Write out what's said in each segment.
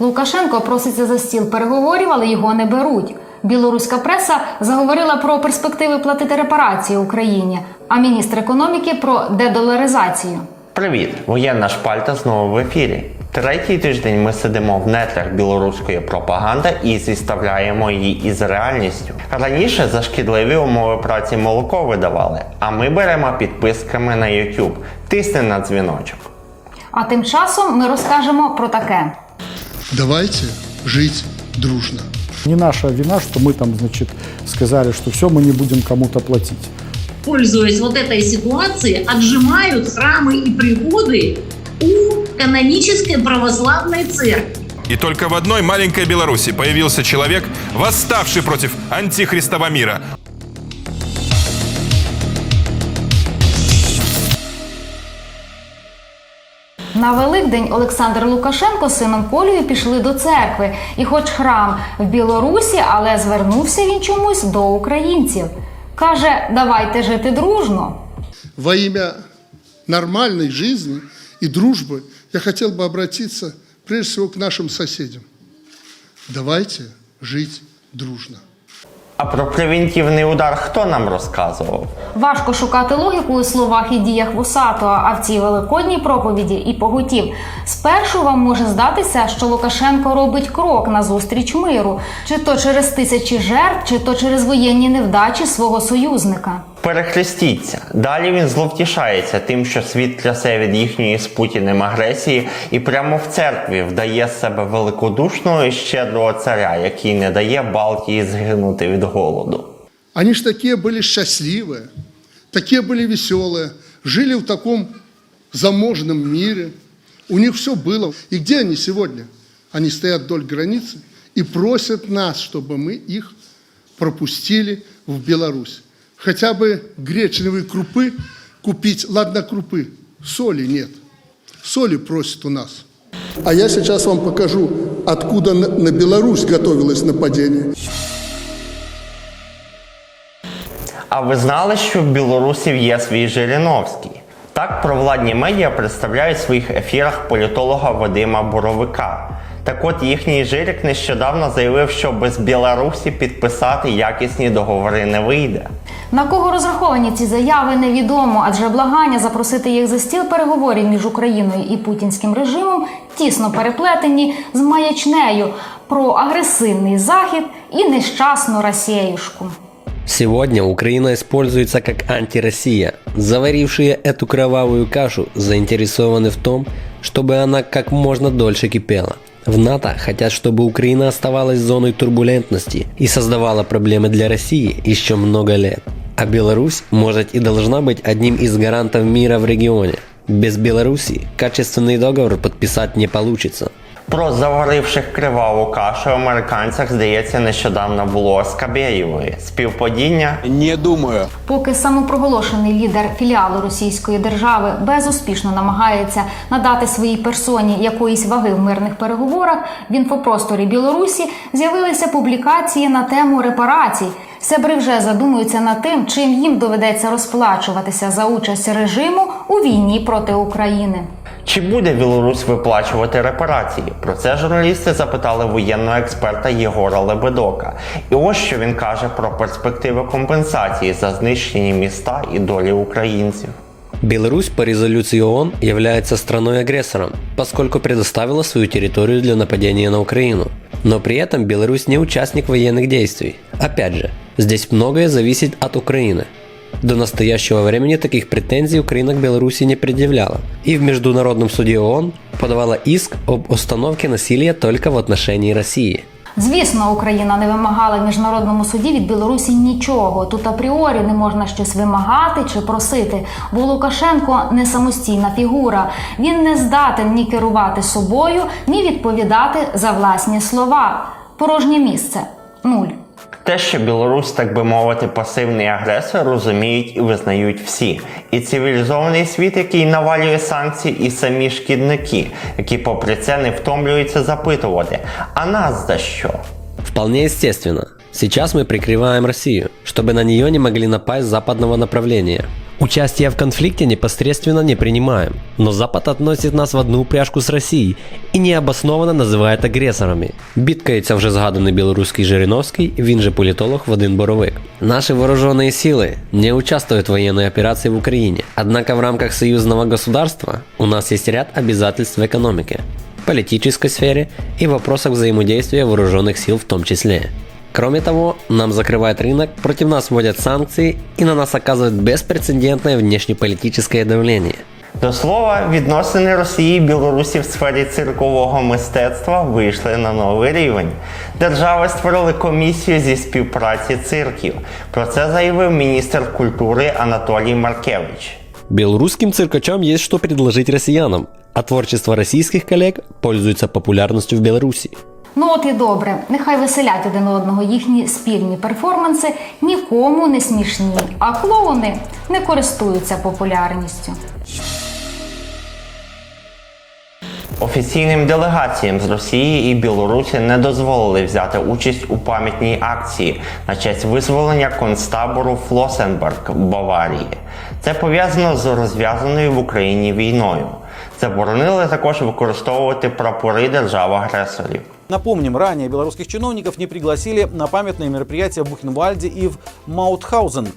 Лукашенко проситься за стіл переговорів, але його не беруть. Білоруська преса заговорила про перспективи платити репарації Україні, а міністр економіки про дедоларизацію. Привіт! Воєнна шпальта знову в ефірі. Третій тиждень ми сидимо в нетрах білоруської пропаганди і зіставляємо її із реальністю. Раніше за шкідливі умови праці молоко видавали, а ми беремо підписками на YouTube. Тисни на дзвіночок. А тим часом ми розкажемо про таке. Давайте жить дружно. Не наша вина, что мы там, значит, сказали, что все, мы не будем кому-то платить. пользуясь вот этой ситуацией, отжимают храмы и приходы у канонической православной церкви. И только в одной маленькой Беларуси появился человек, восставший против антихристова мира. На Великдень Олександр Лукашенко з сином Колею пішли до церкви. І хоч храм в Білорусі, але звернувся він чомусь до українців. Каже, давайте жити дружно. Во имя нормальной жизни и дружбы я хотел бы обратиться прежде всего к нашим соседям. Давайте жить дружно. А про превентивний удар хто нам розказував? Важко шукати логіку у словах і діях Вусатого, а в цій великодній проповіді і поготів. Спершу вам може здатися, що Лукашенко робить крок назустріч миру, чи то через тисячі жертв, чи то через воєнні невдачі свого союзника. Перехрестіться. Далі він зловтішається тим, що світ трясе від їхньої з Путіним агресії, і прямо в церкві вдає з себе великодушного і щедрого царя, який не дає Балтії згинути від голоду. Они ж такие были счастливые, такие были веселые, жили в таком заможном мире. У них все было. И где они сегодня? Они стоят вдоль границы и просят нас, чтобы мы их пропустили в Беларусь. Хотя бы гречневой крупы купить. Ладно, крупы, соли нет. Соли просят у нас. А я сейчас вам покажу, откуда на на Беларусь готовилось нападение. А ви знали, що в білорусів є свій Жириновський? Так провладні медіа представляють в своїх ефірах політолога Вадима Боровика. Так от їхній жирик нещодавно заявив, що без Білорусі підписати якісні договори не вийде. На кого розраховані ці заяви, невідомо, адже благання запросити їх за стіл переговорів між Україною і путінським режимом тісно переплетені з маячнею про агресивний захід і нещасну Росіюшку. Сегодня Украина используется как антироссия. Заварившие эту кровавую кашу заинтересованы в том, чтобы она как можно дольше кипела. В НАТО хотят, чтобы Украина оставалась зоной турбулентности и создавала проблемы для России еще много лет. А Беларусь может и должна быть одним из гарантов мира в регионе. Без Беларуси качественный договор подписать не получится. Про заваривших криваву кашу американцях, здається, нещодавно було Скабєєвої. Співпадіння Не думаю. Поки самопроголошений лідер філіалу Російської держави безуспішно намагається надати своїй персоні якоїсь ваги в мирних переговорах, в інфопросторі Білорусі з'явилися публікації на тему репарацій. Себри вже задумуються над тим, чим їм доведеться розплачуватися за участь режиму у війні проти України. Чи буде Білорусь виплачувати репарації? Про це журналісти запитали воєнного експерта Єгора Лебедока. І ось що він каже про перспективи компенсації за знищені міста і долі українців. Беларусь по резолюции ООН является страной-агрессором, поскольку предоставила свою территорию для нападения на Украину. Но при этом Беларусь не участник военных действий. Опять же, здесь многое зависит от Украины. До настоящего времени таких претензий Украина к Беларуси не предъявляла. И в Международном суде ООН подавала иск об установке насилия только в отношении России. Звісно, Україна не вимагала в міжнародному суді від Білорусі нічого. Тут апріорі не можна щось вимагати чи просити, бо Лукашенко не самостійна фігура. Він не здатен ні керувати собою, ні відповідати за власні слова. Порожнє місце нуль. Те, що Білорусь, так би мовити, пасивний агресор, розуміють і визнають всі. І цивілізований світ, який навалює санкції, і самі шкідники, які, попри це, не втомлюються запитувати: а нас за що? Вполне естественно. Сейчас мы прикрываем Россию, чтобы на нее не могли напасть с западного направления. Участие в конфликте непосредственно не принимаем, но Запад относит нас в одну упряжку с Россией и необоснованно називає агресорами. Бідкається вже згаданий білоруський Жириновський, він же політолог Вадим Боровик. Наши вооруженные силы не участвуют в военной операции в Украине, однако в рамках союзного государства у нас есть ряд обязательств в экономике, политической сфере и вопросах взаимодействия вооруженных сил в том числе. Кроме того, нам закрывают рынок, против нас вводят санкции и на нас оказывают беспрецедентное внешнеполитическое давление. До слова, відносини Росії і Білорусі в сфері циркового мистецтва вийшли на новий рівень. Держави створили комісію зі співпраці цирків. Про це заявив міністр культури Анатолій Маркевич. Белорусским циркачам есть что предложить россиянам, а творчество российских коллег пользуется популярностью в Беларуси. Ну от і добре, нехай веселять один одного їхні спільні перформанси нікому не смішні, а клоуни не користуються популярністю. Офіційним делегаціям з Росії і Білорусі не дозволили взяти участь у пам'ятній акції на честь визволення концтабору Флосенберг Баварії. Це пов'язано з розв'язаною в Україні війною. Заборонили також використовувати прапори держав-агресорів. Напомним, ранее белорусских чиновников не пригласили на памятные мероприятия в Бухенвальде и в Маутхаузен.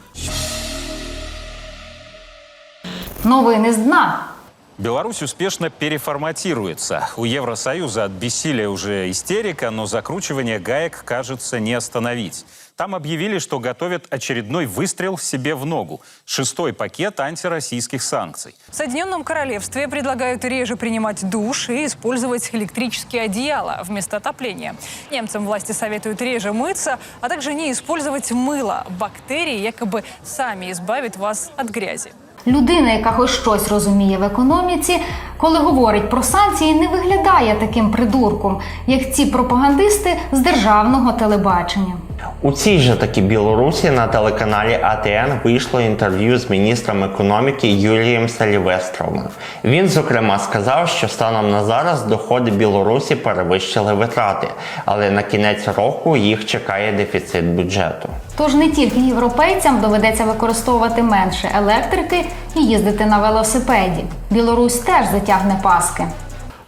Новини з дна. Беларусь успешно переформатируется. У Евросоюза от бессилия уже истерика, но закручивание гаек, кажется, не остановить. Там объявили, что готовят очередной выстрел себе в ногу. Шестой пакет антироссийских санкций. В Соединенном Королевстве предлагают реже принимать душ и использовать электрические одеяла вместо отопления. Немцам власти советуют реже мыться, а также не использовать мыло. Бактерии якобы сами избавят вас от грязи. Людина, яка хоч щось розуміє в економіці, коли говорить про санкції, не виглядає таким придурком, як ці пропагандисти з державного телебачення. У цій же таки Білорусі на телеканалі АТН вийшло інтерв'ю з міністром економіки Юрієм Салівестровим. Він, зокрема, сказав, що станом на зараз доходи Білорусі перевищили витрати, але на кінець року їх чекає дефіцит бюджету. Тож не тільки європейцям доведеться використовувати менше електрики і їздити на велосипеді. Білорусь теж затягне паски.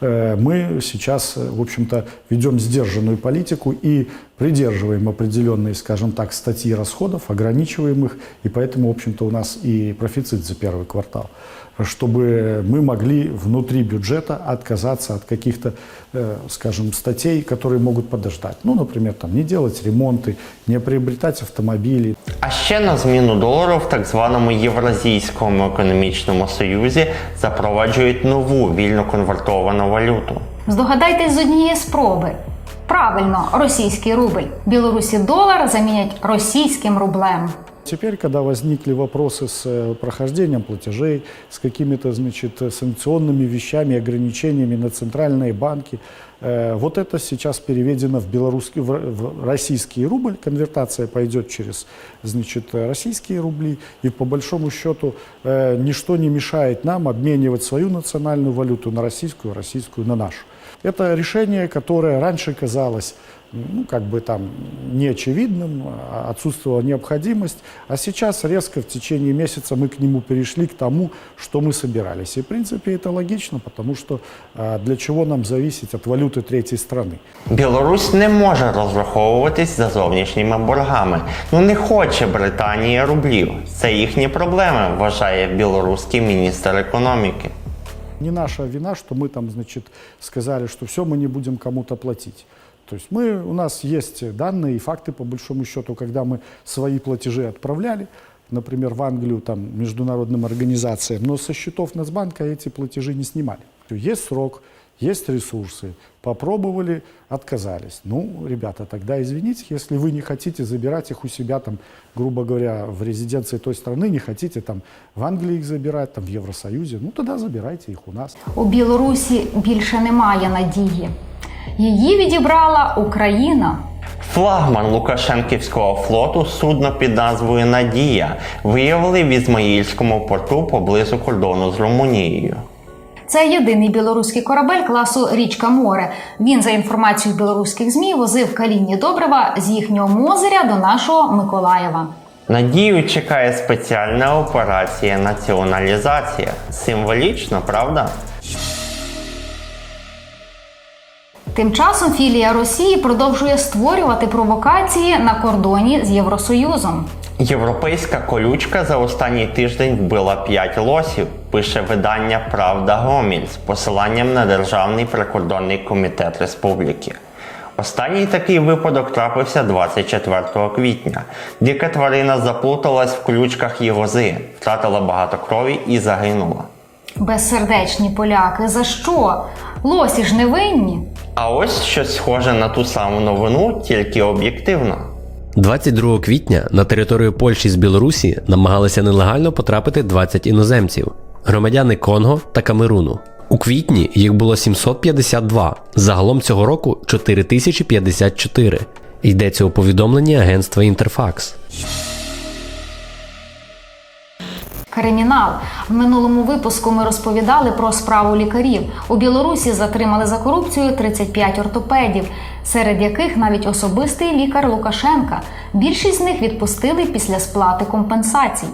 Э, Мы сейчас, э, в общем-то, ведем сдержанную политику и придерживаем определенные, скажем так, статьи расходов, ограничиваем их, и поэтому, в общем-то, у нас и профицит за первый квартал, чтобы мы могли внутри бюджета отказаться от каких-то, э, скажем, статей, которые могут подождать. Ну, например, там, не делать ремонты, не приобретать автомобили, А ще на зміну долару в так званому Євразійському економічному союзі запроваджують нову вільно конвертовану валюту. Здогадайтесь з однієї спроби. Правильно, російський рубль. Білорусі долар замінять російським рублем. Теперь, когда возникли вопросы с э, прохождением платежей, с какими-то, значит, санкционными вещами, ограничениями на центральные банки, э, вот это сейчас переведено в белорусский, в, российский рубль, конвертация пойдет через, значит, российские рубли, и по большому счету э, ничто не мешает нам обменивать свою национальную валюту на российскую, российскую на нашу. Это решение, которое раньше казалось ну, как бы там неочевидным, а отсутствовала необходимость, а сейчас резко в течение месяца мы к нему перешли, к тому, что мы собирались. И, в принципе, это логично, потому что а, для чего нам зависеть от валюты третьей страны? Білорусь не може розраховуватись за зовнішніми боргами. Ну не хоче Британія рублів. Це їхні проблеми, вважає білоруський міністр економіки. Не наша вина, что мы там, значит, сказали, что все, мы не будем кому-то платить. То есть мы, у нас есть данные и факты, по большому счету, когда мы свои платежи отправляли, например, в Англию там, международным организациям, но со счетов Нацбанка эти платежи не снимали. Есть срок, есть ресурсы. Попробовали, отказались. Ну, ребята, тогда извините, если вы не хотите забирать их у себя, там, грубо говоря, в резиденции той страны, не хотите там в Англии их забирать, там, в Евросоюзе, ну тогда забирайте их у нас. У Білорусі більше немає надії. Її відібрала Україна. Флагман Лукашенківського флоту судно під назвою Надія виявили в Ізмаїльському порту поблизу кордону з Румунією. Це єдиний білоруський корабель класу Річка Море. Він, за інформацією білоруських змі, возив калінні добрива з їхнього Мозиря до нашого Миколаєва. Надію чекає спеціальна операція націоналізація. Символічно, правда? Тим часом філія Росії продовжує створювати провокації на кордоні з Євросоюзом. Європейська колючка за останній тиждень вбила 5 лосів, пише видання Правда Гоміль з посиланням на Державний прикордонний комітет республіки. Останній такий випадок трапився 24 квітня. Дика тварина заплуталась в колючках і лози, втратила багато крові і загинула. Безсердечні поляки, за що? Лосі ж не винні. А ось щось схоже на ту саму новину, тільки об'єктивно. 22 квітня на територію Польщі з Білорусі намагалися нелегально потрапити 20 іноземців, громадяни Конго та Камеруну. У квітні їх було 752, загалом цього року 4054. Йдеться у повідомленні агентства Інтерфакс. Кримінал в минулому випуску ми розповідали про справу лікарів. У Білорусі затримали за корупцію 35 ортопедів, серед яких навіть особистий лікар Лукашенка. Більшість з них відпустили після сплати компенсацій.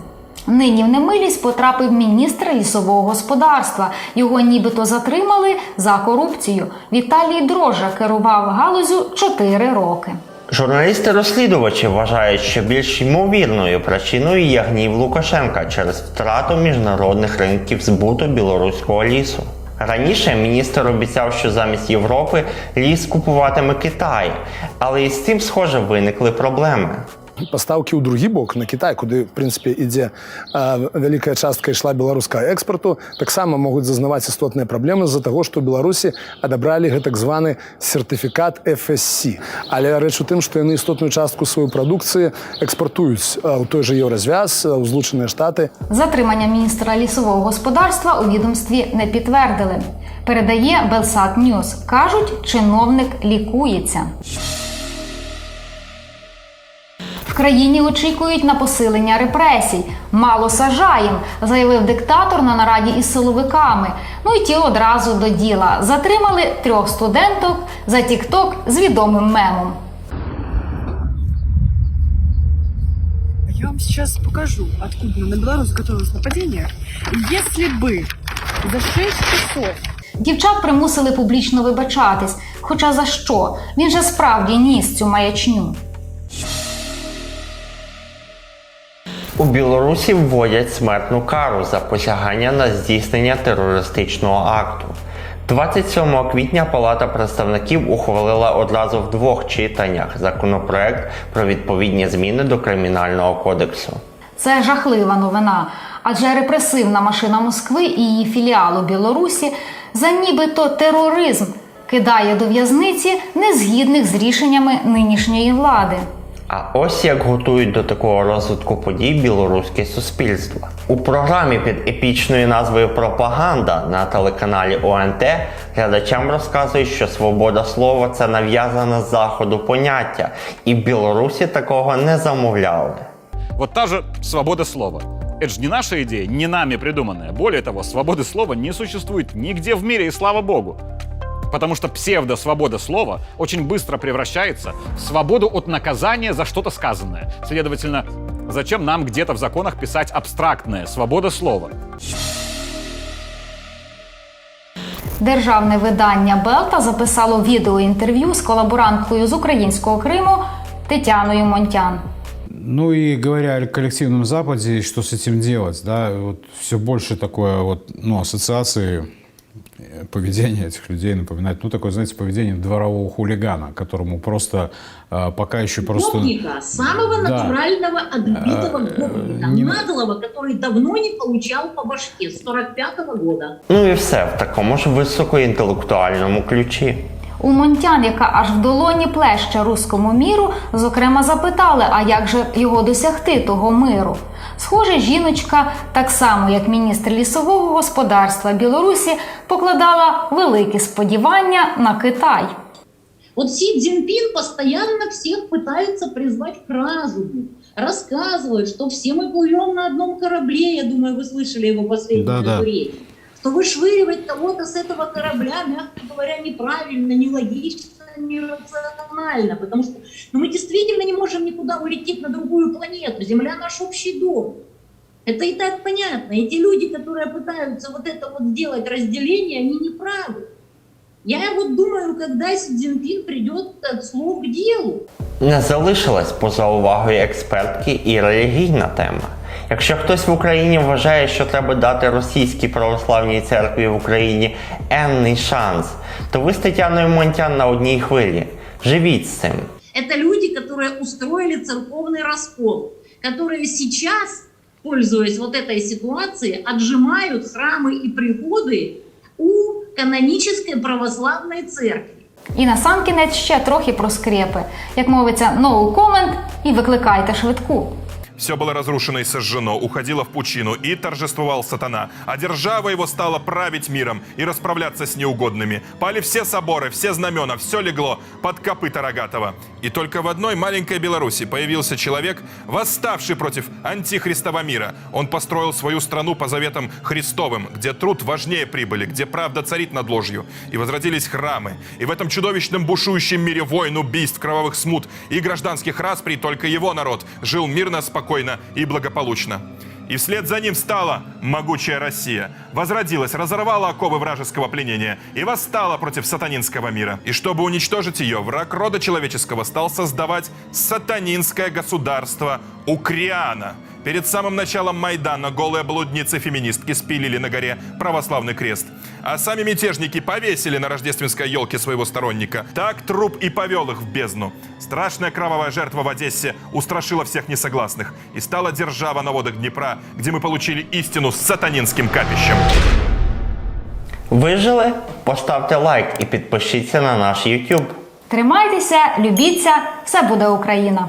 Нині в немилість потрапив міністр лісового господарства. Його нібито затримали за корупцію. Віталій Дрожжа керував галузю 4 роки. Журналісти-розслідувачі вважають, що більш ймовірною причиною є гнів Лукашенка через втрату міжнародних ринків збуту білоруського лісу. Раніше міністр обіцяв, що замість Європи ліс купуватиме Китай, але із цим, схоже, виникли проблеми Пастаўкі ў другі бок на Кітай, куды в прынцыпе ідзе э, вялікая частка ішла беларускага экспарту, таксама могуць зазнаваць істотныя праблемы з-за таго, што ў Беларусі адабралі гэтак званы сертыфікат FSC. Але рэч у тым, што яны істотную частку сваёй прадукцыі экспартуюць э, ў той жа еўразвяз, э, ў злучаныя штаты. Затримання міністра лісового господарства у відомстві не підтвердили. Передає Белсат Ньюс. Кажуть, чиновник лікується. в країні очікують на посилення репресій. Мало сажаєм, заявив диктатор на нараді із силовиками. Ну і ті одразу до діла. Затримали трьох студенток за тікток з відомим мемом. Я вам сейчас покажу, откуда на Беларусь готовилось нападение. Если бы за 6 часов Дівчат примусили публічно вибачатись. Хоча за що? Він же справді ніс цю маячню. У Білорусі вводять смертну кару за посягання на здійснення терористичного акту. 27 квітня Палата представників ухвалила одразу в двох читаннях законопроект про відповідні зміни до кримінального кодексу. Це жахлива новина, адже репресивна машина Москви і її філіал у Білорусі за нібито тероризм кидає до в'язниці незгідних з рішеннями нинішньої влади. А ось як готують до такого розвитку подій білоруське суспільство. У програмі під епічною назвою Пропаганда на телеканалі ОНТ глядачам розказують, що свобода слова це нав'язане з заходу поняття, і Білорусі такого не замовляли. Вот та же свобода слова. Это же не наша идея, не нами придуманная. Более того, свободы слова не существует нигде в мире, и слава богу. Потому что псевдо-свобода слова очень быстро превращается в свободу от наказания за что-то сказанное. Следовательно, зачем нам где-то в законах писать абстрактное свобода слова? Державне видання Белта записало відеоінтерв'ю з колаборанткою з українського Криму Тетяною Монтян. Ну и говоря о коллективном Западе, что с этим делать, да, вот все больше такое вот, ну, ассоциации э, поведения этих людей напоминает, ну, такое, знаете, поведение дворового хулигана, которому просто э, пока еще просто... Гопника, самого Да. натурального отбитого Э, гопника, не- наглого, который давно не получал по башке с 45 года. Ну і все в такому ж високоінтелектуальному ключі. У Монтян, яка аж в долоні плеще руському міру, зокрема запитали, а як же його досягти того миру. Схоже, жіночка, так само як міністр лісового господарства Білорусі, покладала великі сподівання на Китай. Вот Си Цзиньпин постоянно всех пытается призвать к разуму. Рассказывает, что все мы плывем на одном корабле. Я думаю, вы слышали его последнее Да-да. речь. Что вышвыривать кого-то с этого корабля, мягко говоря, неправильно, нелогично, нерационально. максимально, потому что ну, мы действительно не можем никуда улететь на другую планету. Земля наш общий дом. Это и так понятно. Эти люди, которые пытаются вот это вот сделать разделение, они не правы. Я вот думаю, когда Си Цзиньпин придет от слов к делу. Не залишилась поза увагою експертки і релігійна тема. Якщо хтось в Україні вважає, що треба дати російській православній церкві в Україні енний шанс, то ви з Тетяною Монтян на одній хвилі. Живіть з цим. Это люди, которые устроили церковный раскол, которые сейчас, пользуясь вот этой ситуацией, отжимают храмы и приходы у канонической православной церкви. І на сам кінець ще трохи про скрепи. Як мовиться, no comment і викликайте швидку. Все было разрушено и сожжено, уходило в пучину, и торжествовал сатана. А держава его стала править миром и расправляться с неугодными. Пали все соборы, все знамена, все легло под копыта Рогатого. И только в одной маленькой Беларуси появился человек, восставший против антихристова мира. Он построил свою страну по заветам Христовым, где труд важнее прибыли, где правда царит над ложью. И возродились храмы. И в этом чудовищном бушующем мире войн, убийств, кровавых смут и гражданских расприй только его народ жил мирно, спокойно и благополучно. И вслед за ним встала могучая Россия, возродилась, разорвала оковы вражеского пленения и восстала против сатанинского мира. И чтобы уничтожить ее, враг рода человеческого стал создавать сатанинское государство Укриана. Перед самым началом Майдана голые блудницы-феминистки спилили на горе православный крест. А сами мятежники повесили на рождественской елке своего сторонника. Так труп и повел их в бездну. Страшная кровавая жертва в Одессе устрашила всех несогласных. И стала держава на водах Днепра, где мы получили истину с сатанинским капищем. Вижили? Поставте лайк і підпишіться на наш YouTube. Тримайтеся, любіться, все буде Україна!